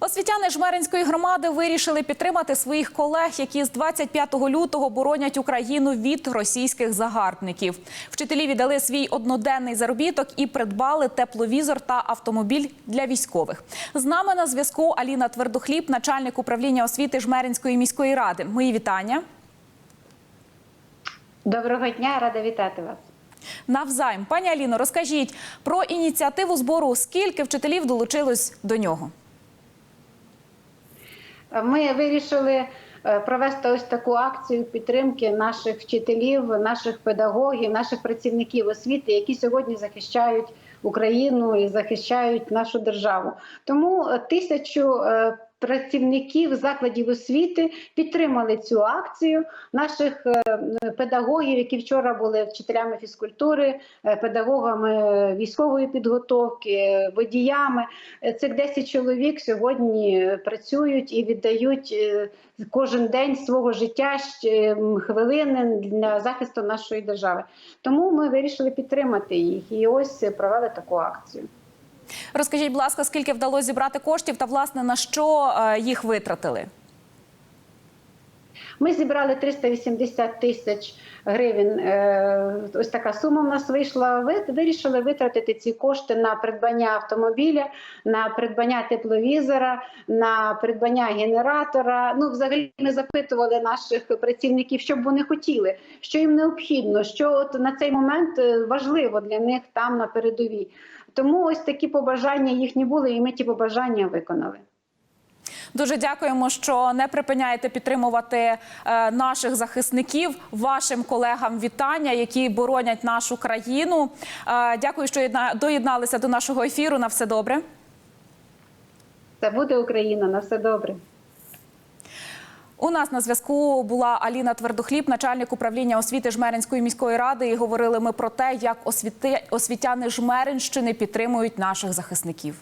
Освітяни Жмеринської громади вирішили підтримати своїх колег, які з 25 лютого боронять Україну від російських загарбників. Вчителі віддали свій одноденний заробіток і придбали тепловізор та автомобіль для військових. З нами на зв'язку Аліна Твердохліб, начальник управління освіти Жмеринської міської ради. Мої вітання. Доброго дня, рада вітати вас. Навзаєм, пані Аліно, розкажіть про ініціативу збору. Скільки вчителів долучилось до нього? Ми вирішили е, провести ось таку акцію підтримки наших вчителів, наших педагогів, наших працівників освіти, які сьогодні захищають Україну і захищають нашу державу. Тому е, тисячу е, працівників закладів освіти підтримали цю акцію. Наших е, педагогів, які вчора були вчителями фізкультури, е, педагогами військової підготовки, е, водіями. Цих 10 чоловік сьогодні працюють і віддають кожен день свого життя хвилини для захисту нашої держави. Тому ми вирішили підтримати їх і ось провели таку акцію. Розкажіть, будь ласка, скільки вдалося зібрати коштів та власне на що е, їх витратили? Ми зібрали 380 тисяч гривень. е, Ось така сума в нас вийшла. Ви вирішили витратити ці кошти на придбання автомобіля, на придбання тепловізора, на придбання генератора. Ну, взагалі, ми запитували наших працівників, що б вони хотіли, що їм необхідно, що от на цей момент е, важливо для них там на передовій. Тому ось такі побажання їхні були, і ми ті побажання виконали. Дуже дякуємо, що не припиняєте підтримувати е, наших захисників, вашим колегам вітання, які боронять нашу країну. Е, дякую, що доєдналися до нашого ефіру. На все добре. Це буде Україна, на все добре. У нас на зв'язку була Аліна Твердохліб, начальник управління освіти Жмеринської міської ради. І говорили ми про те, як освіти... освітяни Жмеринщини підтримують наших захисників.